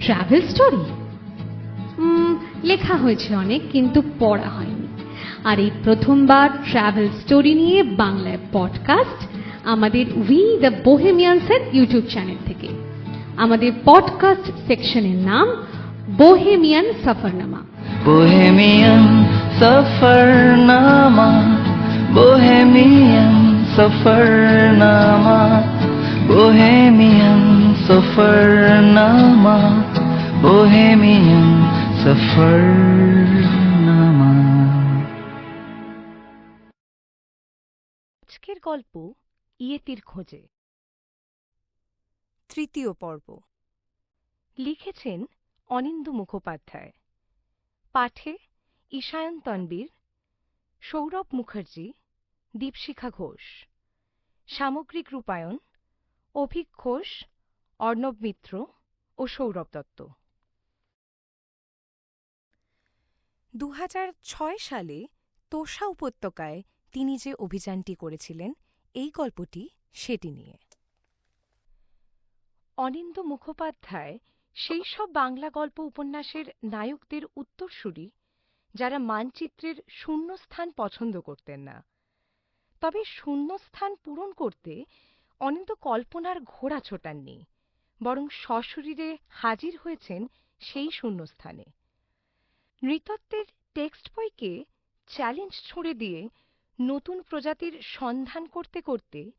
Travel story লেখা হয়েছে অনেক কিন্তু পড়া হয়নি। আর এই প্রথমবার ট্রাভেল স্টোরি নিয়ে বাংলায় পডকাস্ট আমাদের উই দ্য বোহেমিয়ানসের ইউটিউব চ্যানেল থেকে। আমাদের পডকাস্ট সেকশনের নাম Bohemian Safarnama Bohemian Safarnama Bohemian Safarnama Bohemian Safar Bohemian Safar আজকের গল্প ইয়েতির খোঁজে। তৃতীয় পর্ব। লিখেছেন অনিন্দু মুখোপাধ্যায়। পাঠে ঈশায়ন তনবীর সৌরভ মুখার্জি দীপশিখা ঘোষ। সামগ্রিক রূপায়ণ অভিক ঘোষ অর্ণব মিত্র ও সৌরভ দত্ত। দু হাজার ছয় সালে তোষা উপত্যকায় তিনি যে অভিযানটি করেছিলেন এই গল্পটি সেটি নিয়ে। অনিন্দ মুখোপাধ্যায় সেই সব বাংলা গল্প উপন্যাসের নায়কদের উত্তরসূরি যারা মানচিত্রের শূন্যস্থান পছন্দ করতেন না। তবে শূন্যস্থান পূরণ করতে অনিন্দ কল্পনার ঘোড়া ছোটাননি। বরং সশরীরে হাজির হয়েছেন সেই শূন্যস্থানে। নৃতত্ত্বের টেক্সট বইকে চ্যালেঞ্জ ছুঁড়ে দিয়ে নতুন প্রজাতির সন্ধান করতে করতে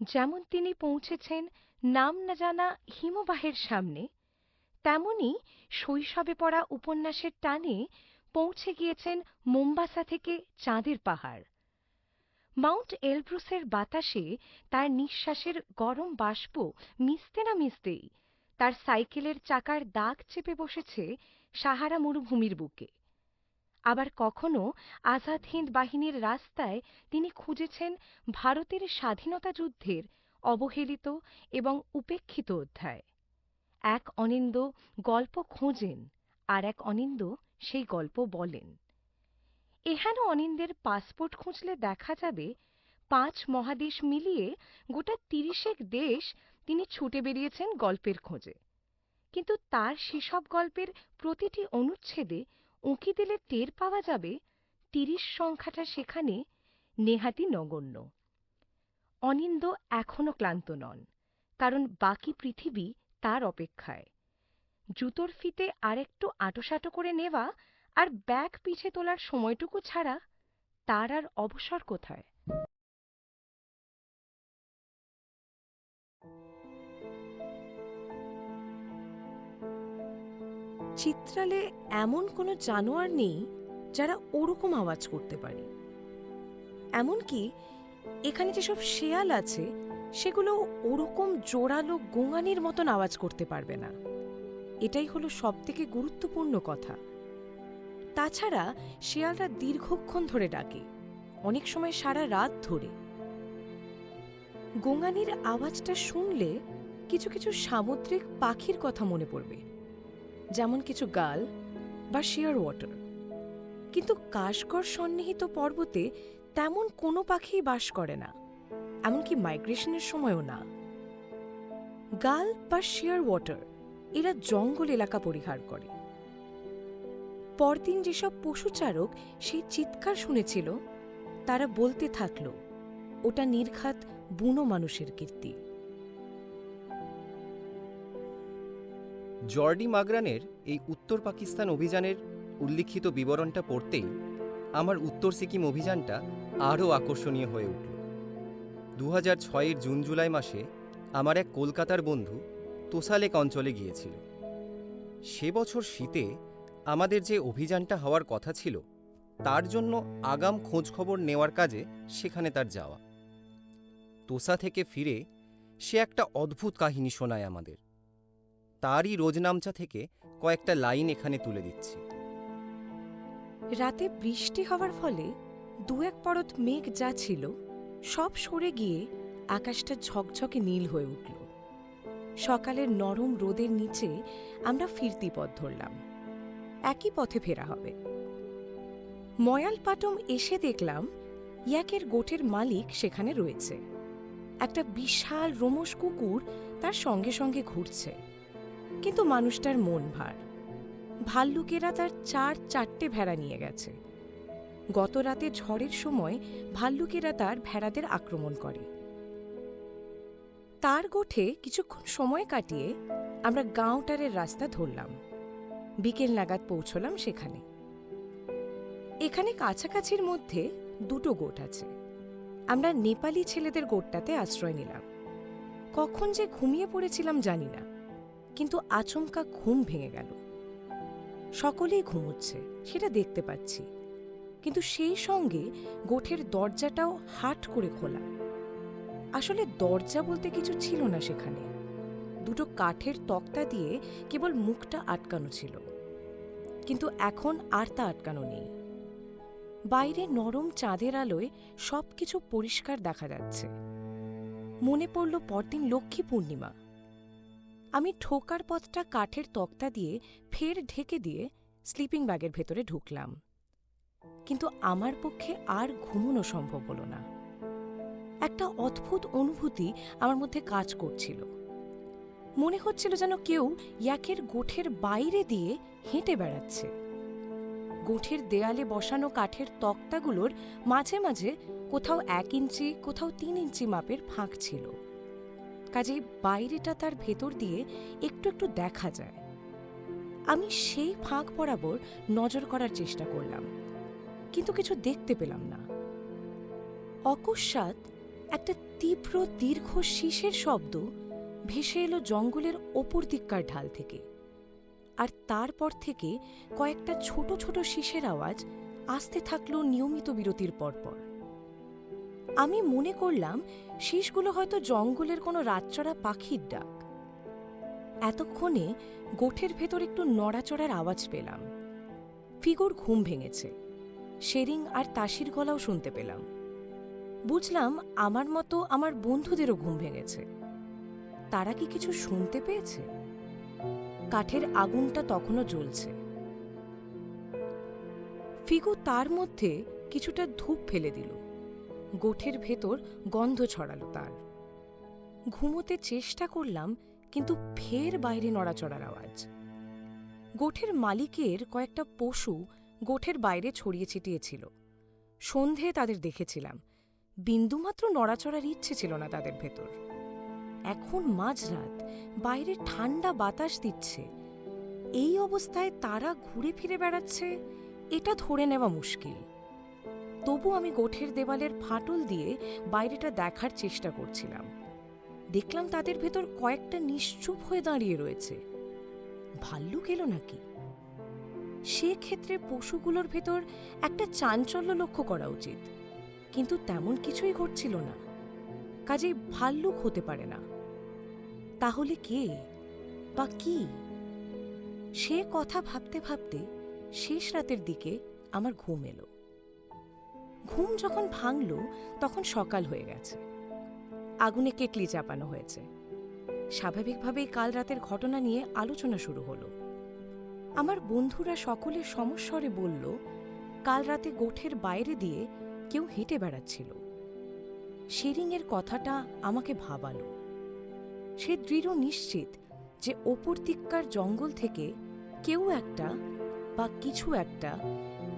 যেমন তিনি পৌঁছেছেন নাম না জানা হিমবাহের সামনে, তেমনি শৈশবে পড়া উপন্যাসের টানে পৌঁছে গিয়েছেন মোম্বাসা থেকে চাঁদের পাহাড়। মাউন্ট এলব্রুসের বাতাসে তার নিঃশ্বাসের গরম বাষ্প মিশতে না মিশতেই তার সাইকেলের চাকার দাগ চেপে বসেছে সাহারা মরুভূমির বুকে। আবার কখনো আজাদ হিন্দ বাহিনীর রাস্তায় তিনি খুঁজেছেন ভারতের স্বাধীনতা যুদ্ধের অবহেলিত এবং উপেক্ষিত অধ্যায়। এক অনিন্দ গল্প খোঁজেন আর এক অনিন্দ সেই গল্প বলেন। এহেন অনিন্দের পাসপোর্ট খুঁজলে দেখা যাবে পাঁচ মহাদেশ মিলিয়ে গোটা তিরিশেক দেশ তিনি ছুটে বেরিয়েছেন গল্পের খোঁজে। কিন্তু তার সেসব গল্পের প্রতিটি অনুচ্ছেদে উঁকি দিলে টের পাওয়া যাবে তিরিশ সংখ্যাটা সেখানে নেহাতি নগণ্য। অনিন্দ এখনও ক্লান্ত নন, কারণ বাকি পৃথিবী তার অপেক্ষায়। জুতোর ফিতে আরেকটু আঁটোসাঁটো করে নেওয়া আর ব্যাগ পিছে তোলার সময়টুকু ছাড়া তার আর অবসর কোথায়? চিত্রালে এমন কোনো জানোয়ার নেই যারা ওরকম আওয়াজ করতে পারে। এমনকি এখানে যেসব শেয়াল আছে, সেগুলো ওরকম জোরালো গোঙানির মতন আওয়াজ করতে পারবে না। এটাই হলো সবথেকে গুরুত্বপূর্ণ কথা। তাছাড়া শেয়ালরা দীর্ঘক্ষণ ধরে ডাকে, অনেক সময় সারা রাত ধরে। গোঙানির আওয়াজটা শুনলে কিছু কিছু সামুদ্রিক পাখির কথা মনে পড়বে, যেমন কিছু গাল বা শেয়ার ওয়াটার। কিন্তু কাশগড় সন্নিহিত পর্বতে তেমন কোনো পাখিই বাস করে না, এমনকি মাইগ্রেশনের সময়ও না। গাল বা শেয়ার ওয়াটার, এরা জঙ্গল এলাকা পরিহার করে। পরদিন যেসব পশুচারক সেই চিৎকার শুনেছিল, তারা বলতে থাকল, ওটা নির্ঘাত বুনো মানুষের কীর্তি। জর্ডি মাগরানের এই উত্তর পাকিস্তান অভিযানের উল্লিখিত বিবরণটা পড়তেই আমার উত্তর সিকিম অভিযানটা আরও আকর্ষণীয় হয়ে উঠল। দু হাজার ছয়ের জুন জুলাই মাসে আমার এক কলকাতার বন্ধু তোসালেক অঞ্চলে গিয়েছিল। সে বছর শীতে আমাদের যে অভিযানটা হওয়ার কথা ছিল, তার জন্য আগাম খোঁজখবর নেওয়ার কাজে সেখানে তার যাওয়া। তোসা থেকে ফিরে সে একটা অদ্ভুত কাহিনী শোনায় আমাদের। তারই রোজনামচা থেকে কয়েকটা লাইন এখানে তুলে দিচ্ছি। রাতে বৃষ্টি হওয়ার ফলে দু এক পরত মেঘ যা ছিল, সব সরে গিয়ে আকাশটা ঝকঝকে নীল হয়ে উঠল। সকালের নরম রোদের নিচে আমরা ফিরতি পথ ধরলাম। একই পথে ফেরা হবে। ময়ালপাটম এসে দেখলাম ইয়াকের গোটের মালিক সেখানে রয়েছে। একটা বিশাল রোমশ কুকুর তার সঙ্গে সঙ্গে ঘুরছে। কিন্তু মানুষটার মন ভার। ভাল্লুকেরা তার চার চারটে ভেড়া নিয়ে গেছে। গত রাতে ঝড়ের সময় ভাল্লুকেরা তার ভেড়াদের আক্রমণ করে। তার গোঠে কিছুক্ষণ সময় কাটিয়ে আমরা গাঁওটারের রাস্তা ধরলাম। বিকেল নাগাদ পৌঁছলাম সেখানে। এখানে কাছাকাছির মধ্যে দুটো গোট আছে। আমরা নেপালি ছেলেদের গোটটাতে আশ্রয় নিলাম। কখন যে ঘুমিয়ে পড়েছিলাম জানি না, কিন্তু আচমকা ঘুম ভেঙে গেল। সকলেই ঘুমোচ্ছে, সেটা দেখতে পাচ্ছি। কিন্তু সেই সঙ্গে গোঠের দরজাটাও হাট করে খোলা। আসলে দরজা বলতে কিছু ছিল না সেখানে। দুটো কাঠের তক্তা দিয়ে কেবল মুখটা আটকানো ছিল। কিন্তু এখন আর তা আটকানো নেই। বাইরে নরম চাঁদের আলোয় সবকিছু পরিষ্কার দেখা যাচ্ছে। মনে পড়ল পরদিন লক্ষ্মী পূর্ণিমা। আমি ঠোকার পথটা কাঠের তক্তা দিয়ে ফের ঢেকে দিয়ে স্লিপিং ব্যাগের ভেতরে ঢুকলাম। কিন্তু আমার পক্ষে আর ঘুমোনো সম্ভব হলো না। একটা অদ্ভুত অনুভূতি আমার মধ্যে কাজ করছিল। মনে হচ্ছিল যেন কেউ ইয়াকের গোঠের বাইরে দিয়ে হেঁটে বেড়াচ্ছে। গোঠের দেয়ালে বসানো কাঠের তক্তাগুলোর মাঝে মাঝে কোথাও এক ইঞ্চি, কোথাও তিন ইঞ্চি মাপের ফাঁক ছিল। কাজেই বাইরেটা তার ভেতর দিয়ে একটু একটু দেখা যায়। আমি সেই ফাঁক বরাবর নজর করার চেষ্টা করলাম, কিন্তু কিছু দেখতে পেলাম না। অকস্মাৎ একটা তীব্র দীর্ঘ শীষের শব্দ ভেসে এলো জঙ্গলের ওপর দিককার ঢাল থেকে। আর তারপর থেকে কয়েকটা ছোট ছোট শীষের আওয়াজ আসতে থাকল নিয়মিত বিরতির পরপর। আমি মনে করলাম শীষগুলো হয়তো জঙ্গলের কোনো রাতচড়া পাখির ডাক। এতক্ষণে গোঠের ভেতর একটু নড়াচড়ার আওয়াজ পেলাম। ফিগোর ঘুম ভেঙেছে। শেরিং আর তাসির গলাও শুনতে পেলাম। বুঝলাম আমার মতো আমার বন্ধুদেরও ঘুম ভেঙেছে। তারা কি কিছু শুনতে পেয়েছে? কাঠের আগুনটা তখনও জ্বলছে। ফিগু তার মধ্যে কিছুটা ধূপ ফেলে দিল। গোঠের ভেতর গন্ধ ছড়ালো তার। ঘুমোতে চেষ্টা করলাম, কিন্তু ফের বাইরে নড়াচড়ার আওয়াজ। গোঠের মালিকের কয়েকটা পশু গোঠের বাইরে ছড়িয়ে ছিটিয়েছিল। সন্ধে তাদের দেখেছিলাম। বিন্দুমাত্র নড়াচড়ার ইচ্ছে ছিল না তাদের ভেতর। এখন মাঝরাত, বাইরে ঠান্ডা বাতাস দিচ্ছে। এই অবস্থায় তারা ঘুরে ফিরে বেড়াচ্ছে, এটা ধরে নেওয়া মুশকিল। তবু আমি গোঠের দেওয়ালের ফাটল দিয়ে বাইরেটা দেখার চেষ্টা করছিলাম। দেখলাম তাদের ভেতর কয়েকটা নিশ্চুপ হয়ে দাঁড়িয়ে রয়েছে। ভাল্লুক এলো নাকি? সেক্ষেত্রে পশুগুলোর ভেতর একটা চাঞ্চল্য লক্ষ্য করা উচিত। কিন্তু তেমন কিছুই ঘটছিল না। কাজেই ভাল্লুক হতে পারে না। তাহলে কে? বা কি? সে কথা ভাবতে ভাবতে শেষ রাতের দিকে আমার ঘুম এলো। ঘুম যখন ভাঙল, তখন সকাল হয়ে গেছে। আগুনে কেটলি চাপানো হয়েছে। স্বাভাবিকভাবেই কাল রাতের ঘটনা নিয়ে আলোচনা শুরু হলো। আমার বন্ধুরা সকলে সমস্বরে বলল, কাল রাতে গোঠের বাইরে দিয়ে কেউ হেঁটে বেড়াচ্ছিল। শেরিংয়ের কথাটা আমাকে ভাবালো। সে দৃঢ় নিশ্চিত যে ওপর দিককার জঙ্গল থেকে কেউ একটা বা কিছু একটা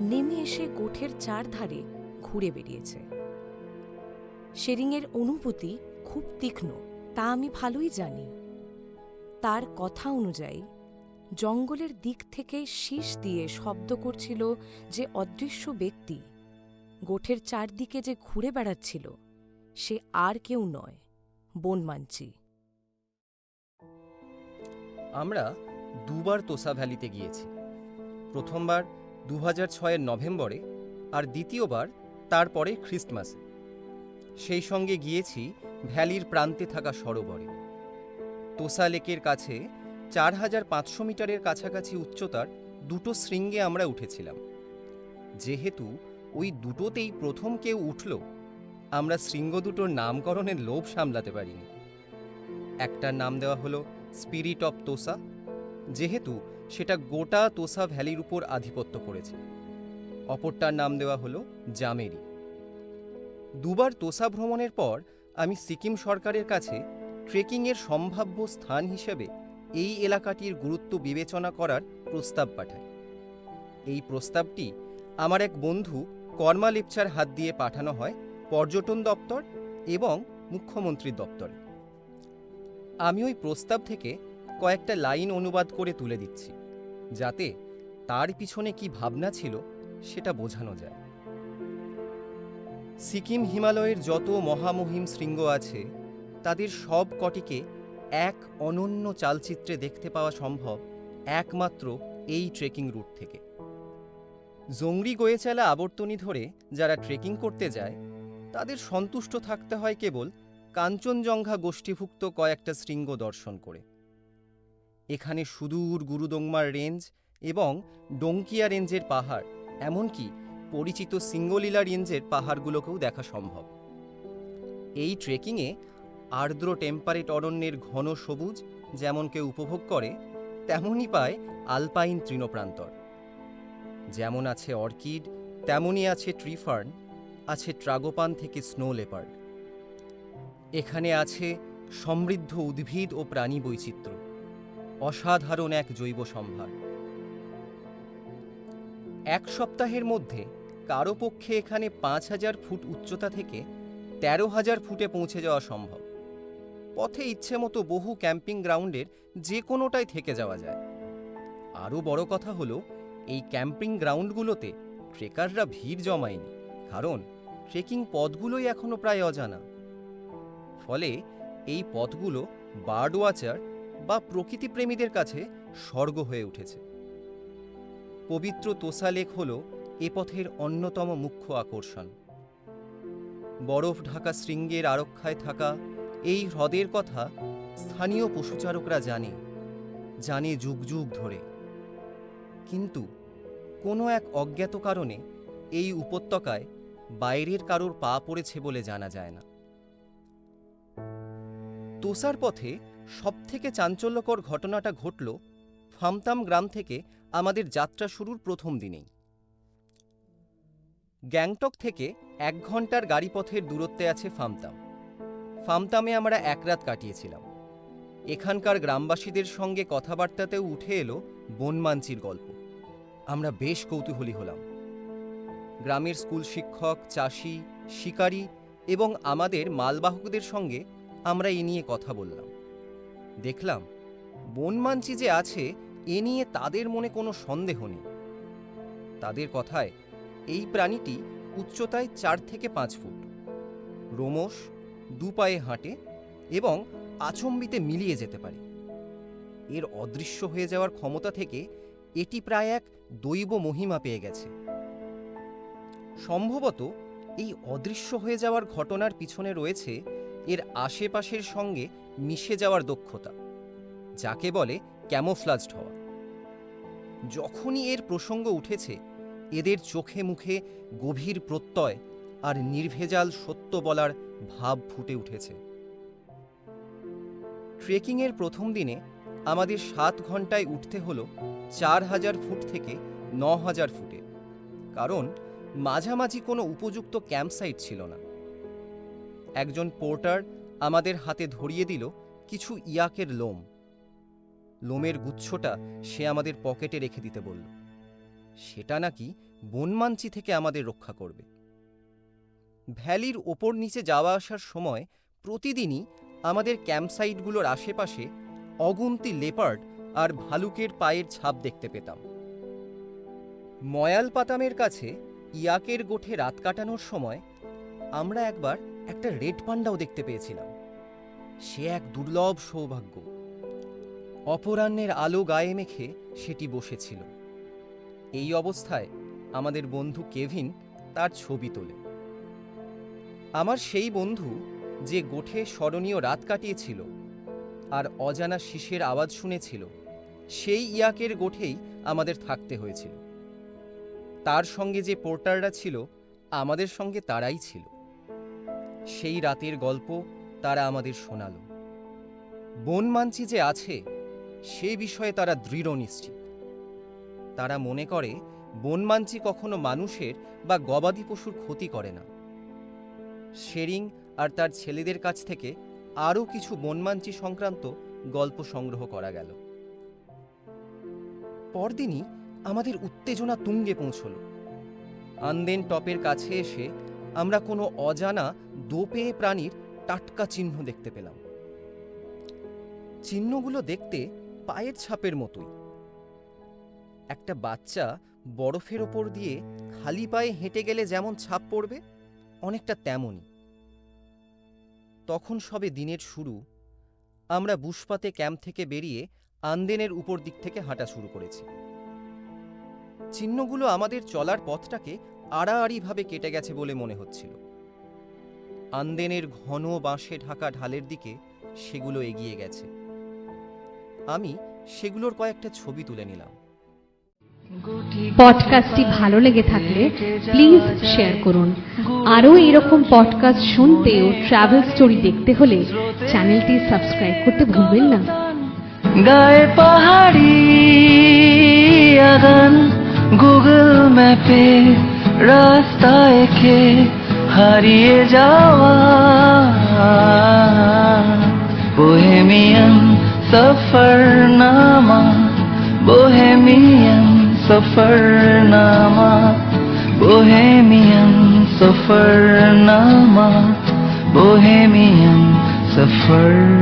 নেমে এসে গোঠের চারধারে ঘুরে বেরিয়েছে শেরিংয়ের অনুভূতি খুব তীক্ষ্ণ, তা আমি ভালোই জানি। তার কথা অনুযায়ী, জঙ্গলের দিক থেকে শীষ দিয়ে শব্দ করছিল যে অদৃশ্য ব্যক্তি গোঠের চারদিকে যে ঘুরে বেড়াচ্ছিল, সে আর কেউ নয়, বনমাঞ্চি। আমরা দুবার তোসা ভ্যালিতে গিয়েছি। প্রথমবার দু হাজার ছয়ের নভেম্বরে আর দ্বিতীয়বার তারপরে খ্রিস্টমাসে। সেই সঙ্গে গিয়েছি ভ্যালির প্রান্তে থাকা সরোবরে। তোসা লেকের কাছে চার হাজার পাঁচশো মিটারের কাছাকাছি উচ্চতার দুটো শৃঙ্গে আমরা উঠেছিলাম। যেহেতু ওই দুটোতেই প্রথম কেউ উঠল, আমরা শৃঙ্গ দুটোর নামকরণের লোভ সামলাতে পারিনি। একটার নাম দেওয়া হলো স্পিরিট অফ তোসা যেহেতু সেটা গোটা তোসা ভ্যালির উপর আধিপত্য করেছে। অপরটার নাম দেওয়া হলো জামেরি দুবার তোসা ভ্রমণের পর আমি সিকিম সরকারের কাছে ট্রেকিংয়ের সম্ভাব্য স্থান হিসেবে এই এলাকাটির গুরুত্ব বিবেচনা করার প্রস্তাব পাঠাই। এই প্রস্তাবটি আমার এক বন্ধু কর্মা লেপচার হাত দিয়ে পাঠানো হয় পর্যটন দপ্তর এবং মুখ্যমন্ত্রীর দপ্তরে। আমি ওই প্রস্তাব থেকে কয়েকটা লাইন অনুবাদ করে তুলে দিচ্ছি, যাতে তার পিছনে কি ভাবনা ছিল সেটা বোঝানো যায়। সিকিম হিমালয়ের যত মহামহিম শৃঙ্গ আছে, তাদের সব কটিকে এক অনন্য চালচিত্রে দেখতে পাওয়া সম্ভব একমাত্র এই ট্রেকিং রুট থেকে। জংরি গোয়েচালা আবর্তনী ধরে যারা ট্রেকিং করতে যায়, তাদের সন্তুষ্ট থাকতে হয় কেবল কাঞ্চনজঙ্ঘা গোষ্ঠীভুক্ত কয়েকটা শৃঙ্গ দর্শন করে। এখানে সুদূর গুরুদংমার রেঞ্জ এবং ডোঙ্কিয়া রেঞ্জের পাহাড়, এমনকি পরিচিত সিঙ্গলীলা রেঞ্জের পাহাড়গুলোকেও দেখা সম্ভব। এই ট্রেকিংয়ে আর্দ্র টেম্পারেট অরণ্যের ঘন সবুজ যেমন কেউ উপভোগ করে, তেমনই পায় আলপাইন তৃণপ্রান্তর। যেমন আছে অর্কিড, তেমনই আছে ট্রিফার্ন, আছে ট্রাগোপান থেকে স্নো লেপার্ড। এখানে আছে সমৃদ্ধ উদ্ভিদ ও প্রাণী বৈচিত্র্য, অসাধারণ এক জৈব সম্ভার। এক সপ্তাহের মধ্যে কারও পক্ষে এখানে পাঁচ হাজার ফুট উচ্চতা থেকে তেরো হাজার ফুটে পৌঁছে যাওয়া সম্ভব। পথে ইচ্ছে মতো বহু ক্যাম্পিং গ্রাউন্ডের যে কোনোটায় থেকে যাওয়া যায়। আরও বড় কথা হলো, এই ক্যাম্পিং গ্রাউন্ডগুলোতে ট্রেকাররা ভিড় জমায়নি, কারণ ট্রেকিং পথগুলোই এখনও প্রায় অজানা। ফলে এই পথগুলো বার্ড ওয়াচার বা প্রকৃতিপ্রেমীদের কাছে স্বর্গ হয়ে উঠেছে। পবিত্র তোসা লেক হল এ পথের অন্যতম মুখ্য আকর্ষণ। বরফ ঢাকা শৃঙ্গের আরক্ষায় থাকা এই হ্রদের কথা স্থানীয় পশুচারকরা জানে জানে যুগ যুগ ধরে। কিন্তু কোনো এক অজ্ঞাত কারণে এই উপত্যকায় বাইরের কারোর পা পড়েছে বলে জানা যায় না। তোসার পথে সবথেকে চাঞ্চল্যকর ঘটনাটা ঘটল ফামতাম গ্রাম থেকে আমাদের যাত্রা শুরুর প্রথম দিনেই। গ্যাংটক থেকে এক ঘণ্টার গাড়িপথের দূরত্বে আছে ফামতাম। ফামতামে আমরা এক রাত কাটিয়েছিলাম। এখানকার গ্রামবাসীদের সঙ্গে কথাবার্তাতেও উঠে এলো বনমাঞ্চির গল্প। আমরা বেশ কৌতূহলী হলাম। গ্রামের স্কুল শিক্ষক, চাষি, শিকারী এবং আমাদের মালবাহকদের সঙ্গে আমরা এ নিয়ে কথা বললাম। দেখলাম বনমাঞ্চি যে আছে, এ নিয়ে তাদের মনে কোনো সন্দেহ নেই। তাদের কথায় এই প্রাণীটি উচ্চতায় চার থেকে পাঁচ ফুট। রোমশ দু পায়ে হাঁটে এবং আচম্বিতে মিলিয়ে যেতে পারে। এর অদৃশ্য হয়ে যাওয়ার ক্ষমতা থেকে এটি প্রায় এক দৈব মহিমা পেয়ে গেছে। সম্ভবত এই অদৃশ্য হয়ে যাওয়ার ঘটনার পিছনে রয়েছে এর আশেপাশের সঙ্গে মিশে যাওয়ার দক্ষতা, যাকে বলে ক্যামোফ্লাজড হওয়া। যখনই এর প্রসঙ্গ উঠেছে, এদের চোখে মুখে গভীর প্রত্যয় আর নির্ভেজাল সত্য বলার ভাব ফুটে উঠেছে। ট্রেকিংয়ের প্রথম দিনে আমাদের সাত ঘন্টায় উঠতে হলো চার হাজার ফুট থেকে ন হাজার ফুটে, কারণ মাঝামাঝি কোনো উপযুক্ত ক্যাম্পসাইট ছিল না। একজন পোর্টার আমাদের হাতে ধরিয়ে দিল কিছু ইয়াকের লোম। লোমের গুচ্ছটা সে আমাদের পকেটে রেখে দিতে বলল। সেটা নাকি বনমাঞ্চি থেকে আমাদের রক্ষা করবে। ভ্যালির ওপর নিচে যাওয়া আসার সময় প্রতিদিনই আমাদের ক্যাম্পসাইটগুলোর আশেপাশে অগুন্তি লেপার্ড আর ভালুকের পায়ের ছাপ দেখতে পেতাম। ময়াল পাতামের কাছে ইয়াকের গোঠে রাত কাটানোর সময় আমরা একবার একটা রেড পান্ডাও দেখতে পেয়েছিলাম। সে এক দুর্লভ সৌভাগ্য। অপরাহ্নের আলো গায়ে মেখে সেটি বসেছিল। এই অবস্থায় আমাদের বন্ধু কেভিন তার ছবি তোলে। আমার সেই বন্ধু যে গোঠে স্মরণীয় রাত কাটিয়েছিল আর অজানা শিশের আওয়াজ শুনেছিল, সেই ইয়াকের গোঠেই আমাদের থাকতে হয়েছিল। তার সঙ্গে যে পোর্টাররা ছিল, আমাদের সঙ্গে তারাই ছিল। সেই রাতের গল্প তারা আমাদের শোনাল। বনমাঞ্চি যে আছে, সে বিষয়ে তারা দৃঢ় নিশ্চিত। তারা মনে করে বনমাঞ্চি কখনো মানুষের বা গবাদি পশুর ক্ষতি করে না। শেরিং আর তার ছেলেদের কাছ থেকে আরও কিছু বনমাঞ্চি সংক্রান্ত গল্প সংগ্রহ করা গেল। পরদিনই আমাদের উত্তেজনা তুঙ্গে পৌঁছল। আন্দেন টপের কাছে এসে আমরা কোনো অজানা দোপেয়ে প্রাণীর টাটকা চিহ্ন দেখতে পেলাম। চিহ্নগুলো দেখতে পায়ের ছাপের মতোই। একটা বাচ্চা বরফের ওপর দিয়ে খালি পায়ে হেঁটে গেলে যেমন ছাপ পড়বে, অনেকটা তেমনই। তখন সবে দিনের শুরু, আমরা বুশপাতে ক্যাম্প থেকে বেরিয়ে আন্দেনের উপর দিক থেকে হাঁটা শুরু করেছি। চিহ্নগুলো আমাদের চলার পথটাকে আড়াআড়িভাবে কেটে গেছে বলে মনে হচ্ছিল। আন্দেনের ঘন বাঁশে ঢাকা ঢালের দিকে সেগুলো এগিয়ে গেছে। আমি সেগুলোর কয়েকটা ছবি তুলে নিলাম। পডকাস্টটি ভালো লেগে থাকলে প্লিজ শেয়ার করুন। আরও এরকম পডকাস্ট শুনতে ও ট্রাভেল স্টোরি দেখতে হলে চ্যানেলটি সাবস্ক্রাইব করতে ভুলবেন না। গায়ে পাহাড়ি আগান গুগল ম্যাপে রাস্তা এঁকে হারিয়ে যাওয়া Bohemian Safarnama Bohemian Safarnama Bohemian Safarnama Bohemian सफर